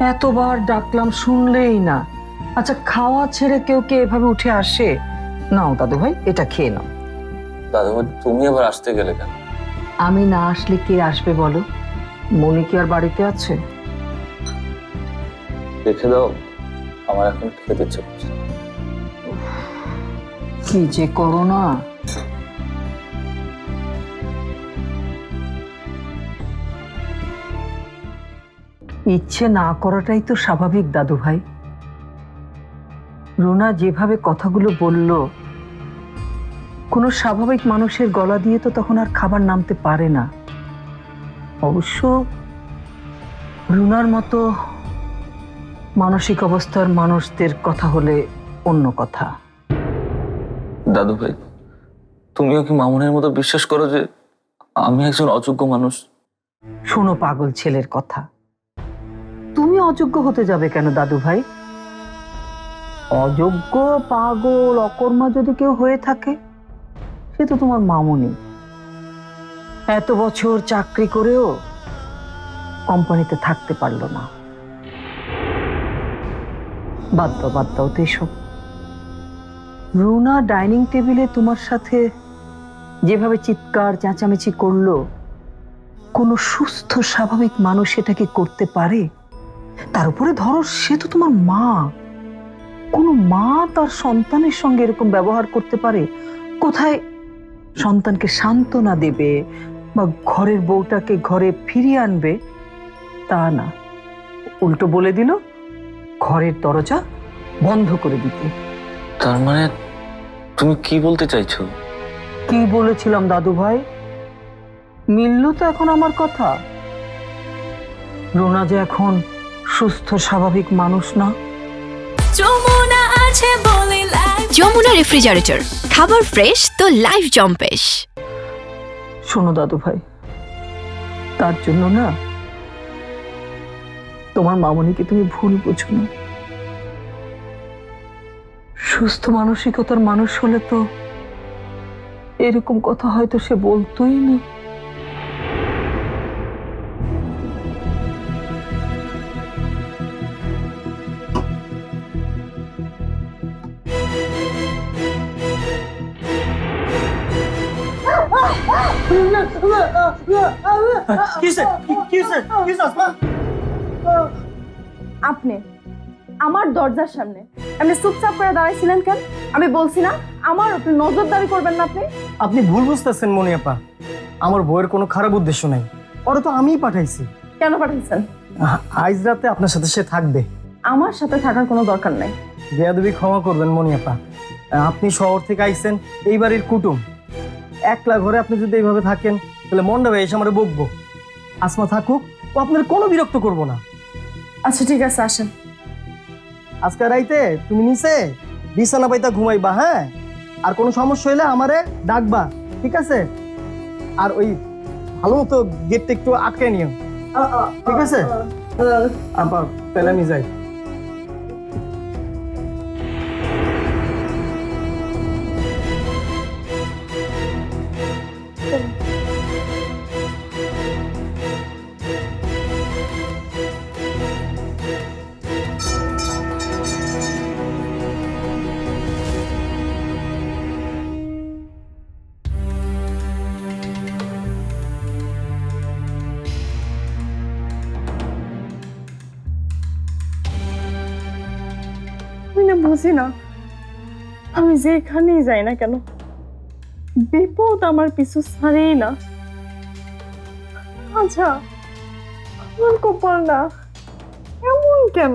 এতবার ডাকলাম শুনলেই না। আচ্ছা খাওয়া ছেড়ে কেউ কে এভাবে উঠে আসে? নাও দাদু ভাই এটা খেয়ে নাও। দাদু ভাই তুমি আবার আসতে গেলে কেন? আমি না আসলে কে আসবে বলো? মনি কি আর বাড়িতে আছে? দেখে দাও আমার এখন খেতে ইচ্ছে করছে। কি যে করো ইচ্ছে না করাটাই তো স্বাভাবিক দাদু ভাই রুনা যেভাবে কথাগুলো বলল কোনো স্বাভাবিক মানুষের গলা দিয়ে তো তখন আর খাবার নামতে পারে না। অবশ্য রুনার মতো মানসিক অবস্থার মানুষদের কথা হলে অন্য কথা। দাদু ভাই তুমিও কি মামুনের মতো বিশ্বাস করো যে আমি একজন অযোগ্য মানুষ? শোনো পাগল ছেলের কথা। অযোগ্য হতে যাবে কেন দাদু ভাই অযোগ্য, পাগল, অকর্মা যদি কেউ হয়ে থাকে, সে তো তোমার মামুনি। এত বছর চাকরি করেও কোম্পানিতে থাকতে পারল না। বাদ দাও বাদ দাও, তো এসব। রুনা ডাইনিং টেবিলে তোমার সাথে যেভাবে চিৎকার, চেঁচামেচি করল, কোনো সুস্থ, স্বাভাবিক মানুষ সেটাকে করতে পারে? তার উপরে ধরো সে তো তোমার মা। কোনো মা তার সন্তানের সঙ্গে এরকম ব্যবহার করতে পারে? কোথায় সন্তানকে সান্ত্বনা দেবে বা ঘরের বউটাকে ঘরে ফিরিয়ে আনবে? তা না। উল্টো বলে দিল ঘরের দরজা বন্ধ করে দিতে। তার মানে তুমি কি বলতে চাইছো? কি বলেছিলাম দাদু ভাই? মিলল তো এখন আমার কথা। রোনা যে এখন সুস্থ স্বাভাবিক মানুষ না। যমুনা আছে বলে লাইফ যমুনা রেফ্রিজারেটর খাবার ফ্রেশ তো লাইফ জম্পেশ। শোনো দাদু ভাই তার জন্য না তোমার মামনিকে তুমি ভুল বুঝো না। সুস্থ মানসিকতার মানুষ হলে তো এরকম কথা হয়তো সে বলতোই না। আপনি আমার দরজার সামনে আপনি চুপচাপ করে দাঁড়াইছিলেন কেন? আমি বলছি না আমার আপনি নজরদারি করবেন না আপনি? আপনি ভুল বুঝতেছেন মনিয়াপা। আমার বইয়ের কোনো খারাপ উদ্দেশ্য নাই। ওরা তো আমিই পাঠাইছি। কেন পাঠাইছেন? আজ রাতে আপনার সাথে সে থাকবে। আমার সাথে থাকার কোনো দরকার নাই। বেয়াদবি ক্ষমা করবেন মনিয়াপা। আপনি শহর থেকে আইছেন এই বাড়ির কুটুম। একলা ঘরে আপনি যদি এইভাবে থাকেন তাহলে মন্ডপে এসে আমার বকবো। আসমা থাকুক ও আপনার কোনো বিরক্ত করব না। আচ্ছা ঠিক আছে আসেন। আজকে রাইতে তুমি নিচে বিছানা পাইতা ঘুমাইবা হ্যাঁ? আর কোনো সমস্যা হইলে আমারে ডাকবা ঠিক আছে? আর ওই ভালো মতো গেটটা একটু আটকে নিও। ঠিক আছে? আবার তাহলে আমি যাই। আমি না বুঝি না। আমি যেখানেই যাই না কেন, বিপদ আমার পিছু ছাড়েই না। আচ্ছা আমার কপাল না, এমন কেন?